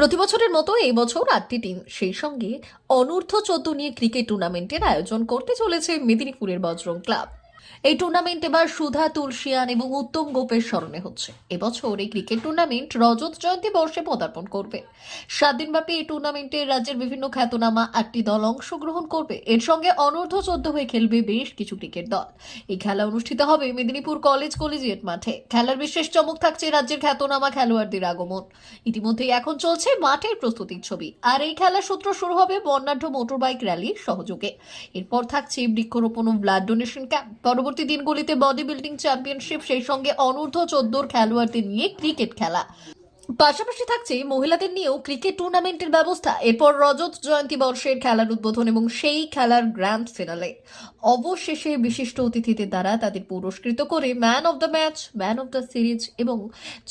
প্রতি বছরের মতো এই বছর আটটি টিম সেই সঙ্গে অনূর্ধ্ব চোদ্দ নিয়ে ক্রিকেট টুর্নামেন্টের আয়োজন করতে চলেছে মেদিনীপুরের বজরং ক্লাব এই টুর্নামেন্ট এবার সুধা, তুলসিয়ান এবং উত্তম গোপের স্মরণে হচ্ছে। এবছর এই ক্রিকেট টুর্নামেন্ট রজত জয়ন্তী বর্ষে পদার্পণ করবে। সাত দিনব্যাপী এই টুর্নামেন্টে রাজ্যের বিভিন্ন খ্যাতনামা আটটি দল অংশগ্রহণ করবে। এর সঙ্গে অনূর্ধ্ব চোদ্দ হয়ে খেলবে বেশ কিছু ক্রিকেট দল। এই খেলা অনুষ্ঠিত হবে মেদিনীপুর কলেজ কলেজিয়েট মাঠে। খেলার বিশেষ চমক থাকছে রাজ্যের খ্যাতনামা খেলোয়াড়দের আগমন। ইতিমধ্যেই এখন চলছে মাঠের প্রস্তুতির ছবি। আর এই খেলার সূত্র শুরু হবে বর্ণাঢ্য মোটরবাইক র্যালির সহযোগে। এরপর থাকছে বৃক্ষরোপণ ও ব্লাড ডোনেশন ক্যাম্প। পরবর্তী দিনগুলিতে বডি বিল্ডিং চ্যাম্পিয়নশিপ সেই সঙ্গে অনূর্ধ্ব চোদ্দোর খেলোয়াড়দের নিয়ে ক্রিকেট খেলা। পাশাপাশি থাকছে মহিলাদের নিয়েও ক্রিকেট টুর্নামেন্টের ব্যবস্থা। এরপর রজত জয়ন্তী বর্ষের খেলার উদ্বোধন এবং সেই খেলার গ্র্যান্ড ফিনালে। অবশেষে বিশিষ্ট অতিথিদের দ্বারা তাদের পুরস্কৃত করে man of the match, man of the series এবং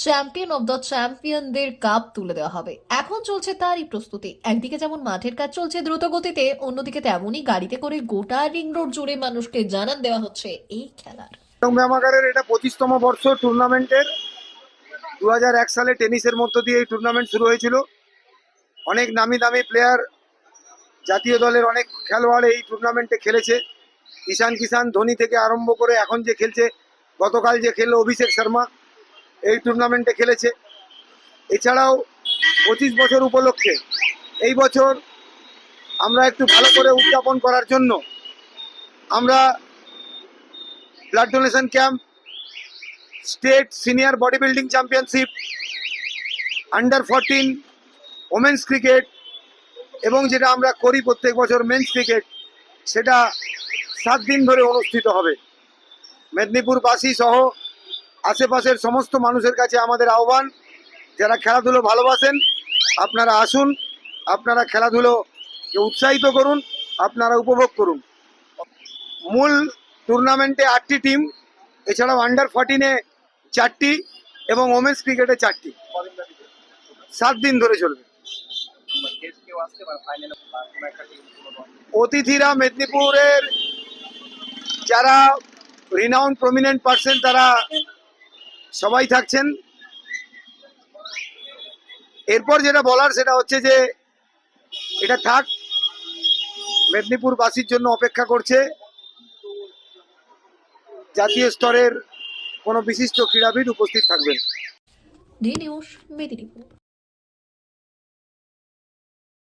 চ্যাম্পিয়ন অব দ্য চ্যাম্পিয়নদের কাপ তুলে দেওয়া হবে। এখন চলছে তারই প্রস্তুতি। একদিকে যেমন মাঠের কাজ চলছে দ্রুত গতিতে, অন্যদিকে তেমনই গাড়িতে করে গোটা রিং রোড জুড়ে মানুষকে জানান দেওয়া হচ্ছে এই খেলার। এটা পঁচিশতম বর্ষ টুর্নামেন্টের দু সালে টেনিসের মধ্য দিয়ে এই টুর্নামেন্ট শুরু হয়েছিল। অনেক নামি দামি প্লেয়ার জাতীয় দলের অনেক খেলোয়াড় এই টুর্নামেন্টে খেলেছে। ঈশান কিষান, ধোনি থেকে আরম্ভ করে এখন যে খেলছে, গতকাল যে খেললো অভিষেক শর্মা, এই টুর্নামেন্টে খেলেছে। এছাড়াও পঁচিশ বছর উপলক্ষে এই বছর আমরা একটু ভালো করে উদযাপন করার জন্য আমরা blood donation camp state senior body building championship under fourteen women's cricket এবং যেটা আমরা করি প্রত্যেক বছর মেন্স ক্রিকেট সেটা সাত দিন ধরে অনুষ্ঠিত হবে। মেদিনীপুরবাসী সহ আশেপাশের সমস্ত মানুষের কাছে আমাদের আহ্বান, যারা খেলাধুলো ভালোবাসেন, আপনারা আসুন, আপনারা খেলাধুলোকে উৎসাহিত করুন, আপনারা উপভোগ করুন। মূল টুর্নামেন্টে আটটি টিম এছাড়াও আন্ডার ফর্টিনে চারটি এবং ওমেন্স ক্রিকেটে চারটি। সাত দিন ধরে চলবে। অতিথিরা মেদিনীপুরের যারা রিনাউন্ড প্রমিনেন্ট পার্সন তারা সবাই থাকছেন। এরপর যেটা বলার, সেটা হচ্ছে যে এটা থাক, মেদিনীপুরবাসীর জন্য অপেক্ষা করছে। জাতীয় স্তরের কোনো বিশিষ্ট ক্রীড়াবিদ উপস্থিত থাকবেন। D News Medinipur.